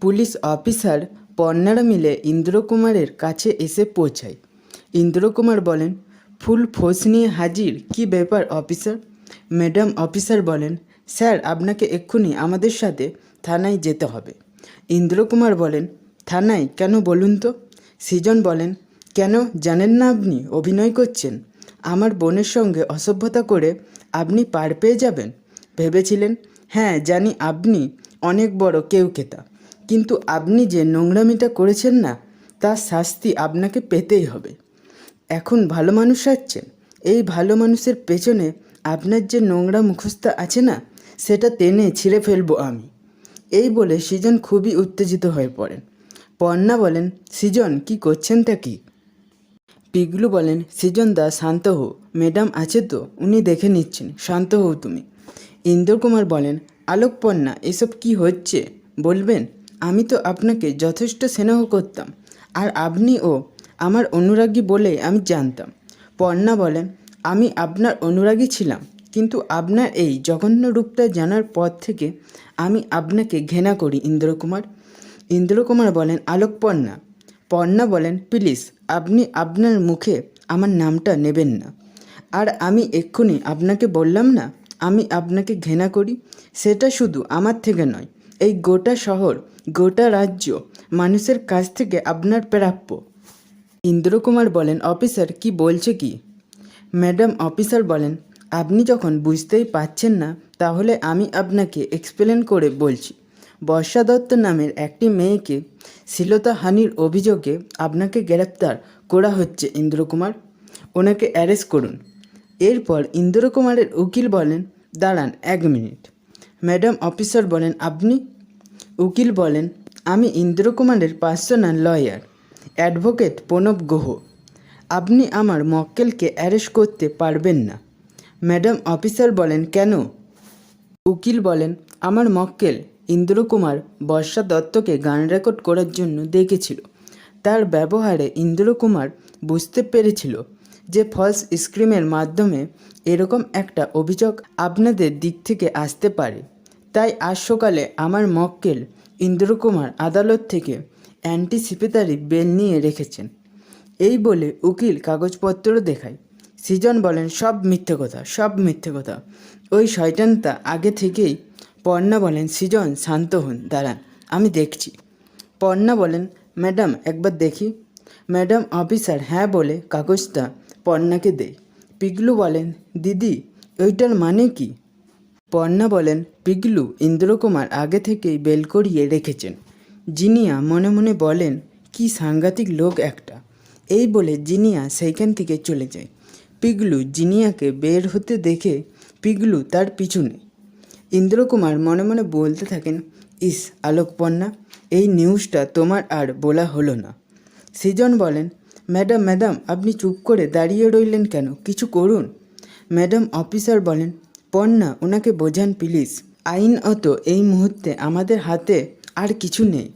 Police officer পর্ণারা মিলে ইন্দ্রকুমারের কাছে এসে পৌঁছায়। ইন্দ্রকুমার বলেন, ফুল ফোর্স নিয়ে হাজির? কি ব্যাপার অফিসার? ম্যাডাম, অফিসার বলেন, স্যার, আপনাকে এক্ষুনি আমাদের সাথে থানায় যেতে হবে। ইন্দ্রকুমার বলেন, থানায়? কেন বলুন তো? সৃজন বলেন, কেন? জানেন না আপনি? অভিনয় করছেন। আমার বোনের সঙ্গে অসভ্যতা করে আপনি পার পেয়ে যাবেন? ভেবেছিলেন হ্যাঁ জানি আপনি অনেক বড় কেউ কেতা কিন্তু আপনি যে নোংরামিটা করেছেন না, তার শাস্তি আপনাকে পেতেই হবে। এখন ভালো মানুষ আসছেন। এই ভালো মানুষের পেছনে আপনার যে নোংরা মুখস্থ আছে না, সেটা টেনে ছিঁড়ে ফেলব আমি। এই বলে সৃজন খুবই উত্তেজিত হয়ে পড়েন। পর্ণা বলেন, সৃজন, কি করছেন তা কি? পিগলু বলেন, সৃজন দা, শান্ত হো ম্যাডাম আছে তো, উনি দেখে নিচ্ছেন। শান্ত হও তুমি। ইন্দ্রকুমার বলেন আলোকপর্ণা এসব কি হচ্ছে? বলবেন? আমি তো আপনাকে যথেষ্ট স্নেহ করতাম। আর আপনিও আমার অনুরাগী বলে আমি জানতাম। পর্ণা বলেন আমি আপনার অনুরাগী ছিলাম, কিন্তু আপনার এই জঘন্য রূপটা জানার পর থেকে আমি আপনাকে ঘৃণা করি, ইন্দ্রকুমার। ইন্দ্রকুমার বলেন আলোকপর্ণা পর্ণা বলেন, প্লিজ, আপনি আপনার মুখে আমার নামটা নেবেন না। আর আমি এক্ষুনি আপনাকে বললাম না, আমি আপনাকে ঘৃণা করি, সেটা শুধু আমার থেকে নয় এই গোটা শহর, গোটা রাজ্য মানুষের কাছ থেকে আপনার প্রাপ্য। ইন্দ্রকুমার বলেন, অফিসার, কি বলছে কি? ম্যাডাম, অফিসার বলেন, আপনি যখন বুঝতেই পাচ্ছেন না, তাহলে আমি আপনাকে এক্সপ্লেন করে বলছি। বর্ষা দত্ত নামের একটি মেয়েকে শ্লীলতাহানির অভিযোগে আপনাকে গ্রেপ্তার করা হচ্ছে, ইন্দ্রকুমার। ওনাকে অ্যারেস্ট করুন। এরপর ইন্দ্রকুমারের উকিল বলেন, দাঁড়ান এক মিনিট। ম্যাডাম অফিসার বলেন, আপনি? উকিল বলেন, আমি ইন্দ্রকুমারের personal lawyer, advocate Pranab Guha. আপনি আমার মক্কেলকে অ্যারেস্ট করতে পারবেন না। ম্যাডাম অফিসার বলেন, কেন? উকিল বলেন, আমার মক্কেল ইন্দ্রকুমার বর্ষা দত্তকে গান রেকর্ড করার জন্য দেখেছিল। তার ব্যবহারে ইন্দ্রকুমার বুঝতে পেরেছিল যে ফলস স্ক্রিমের মাধ্যমে এরকম একটা অভিযোগ আপনাদের দিক থেকে আসতে পারে। তাই আজ সকালে আমার মক্কেল ইন্দ্রকুমার আদালত থেকে অ্যান্টিসিপেটারি বেল নিয়ে রেখেছেন। এই বলে উকিল কাগজপত্র দেখায়। সৃজন বলেন, সব মিথ্যে কথা, সব মিথ্যে কথা। ওই শয়তানটা আগে থেকেই পর্ণা বলেন, সৃজন, শান্ত হন, দাঁড়ান, আমি দেখছি। পর্ণা বলেন, ম্যাডাম, একবার দেখি। ম্যাডাম, অফিসার হ্যাঁ বলে কাগজটা পর্ণাকে দেয়। পিগলু বলেন, দিদি, ওইটার মানে কি? পর্ণা বলেন পিগলু, ইন্দ্রকুমার আগে থেকেই বেল করিয়ে রেখেছেন। জিনিয়া মনে মনে বলেন, কি সাংঘাতিক লোক একটা। এই বলে জিনিয়া সেইখান থেকে চলে যায়। পিগলু জিনিয়াকে বের হতে দেখে পিগলু তার পিছনে ইন্দ্রকুমার মনে মনে বলতে থাকেন, ইস আলোকপর্ণা এই নিউজটা তোমার আর বলা হলো না। সৃজন বলেন, ম্যাডাম ম্যাডাম, আপনি চুপ করে দাঁড়িয়ে রইলেন কেন? কিছু করুন। ম্যাডাম, অফিসার বলেন পর্ণা ওনাকে বোঝান প্লিজ। আইনত এই মুহূর্তে আমাদের হাতে আর কিছু নেই।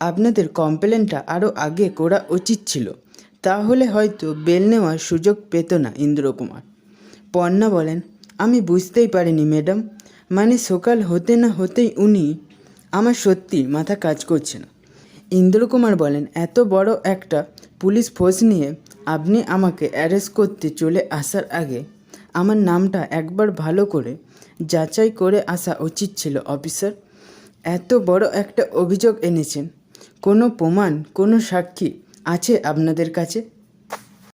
আপনাদের কমপ্লেনটা আরও আগে করা উচিত ছিল। তাহলে হয়তো বেল নেওয়ার সুযোগ পেত না ইন্দ্রকুমার। পর্ণা বলেন, আমি বুঝতেই পারিনি ম্যাডাম। মানে সকাল হতে না হতেই উনি আমার সত্যি মাথা কাজ করছে না। ইন্দ্রকুমার বলেন, এত বড় একটা পুলিশ ফোর্স নিয়ে আপনি আমাকে অ্যারেস্ট করতে চলে আসার আগে আমার নামটা একবার ভালো করে যাচাই করে আসা উচিত ছিল, অফিসার। এত বড় একটা অভিযোগ এনেছেন। কোনো প্রমাণ, কোনো সাক্ষী আছে আপনাদের কাছে?